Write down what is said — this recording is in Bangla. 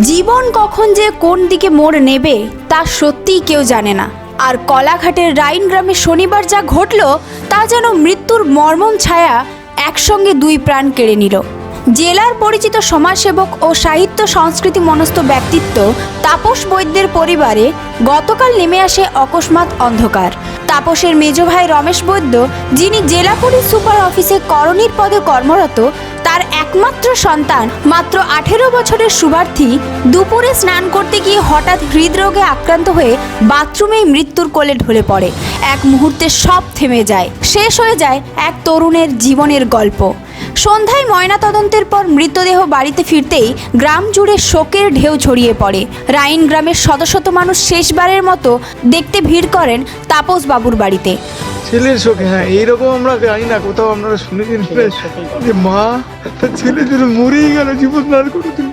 জীবন কখন যে কোন দিকে মোড় নেবে, তা সত্যিই কেউ জানে না। আর কলাঘাটের রাইন গ্রামে শনিবার যা ঘটল, তা যেন মৃত্যুর মর্মম ছায়া একসঙ্গে দুই প্রাণ কেড়ে নিল। জেলার পরিচিত সমাজসেবক ও সাহিত্য সংস্কৃতি মনস্থ ব্যক্তিত্ব তাপস বৈদ্যের পরিবারে গতকাল নেমে আসে অকস্মাৎ অন্ধকার। তাপসের মেজ ভাই রমেশ বৈদ্য, যিনি জেলা পুলিশ সুপার অফিসে করণীর পদে কর্মরত তার একমাত্র সন্তান, মাত্র আঠেরো বছরের শুভার্থী দুপুরে স্নান করতে গিয়ে হঠাৎ হৃদরোগে আক্রান্ত হয়ে বাথরুমেই মৃত্যুর কোলে ঢলে পড়ে। এক মুহূর্তে সব থেমে যায়। শেষ হয়ে যায় এক তরুণের জীবনের গল্প। সন্ধ্যায় ময়নাতদন্তের পর মৃতদেহ বাড়িতে ফিরতেই গ্রাম জুড়ে শোকের ঢেউ ছড়িয়ে পড়ে। রাইন গ্রামের শত শত মানুষ শেষবারের মতো দেখতে ভিড় করেন তাপস বাবুর বাড়িতে। ছেলের শোকে হ্যাঁ এইরকম আমরা জানি না কোথাও আপনারা শুনেছেন যে মা তার ছেলে জন্য মরেই গেল জীবন আর করে দিল।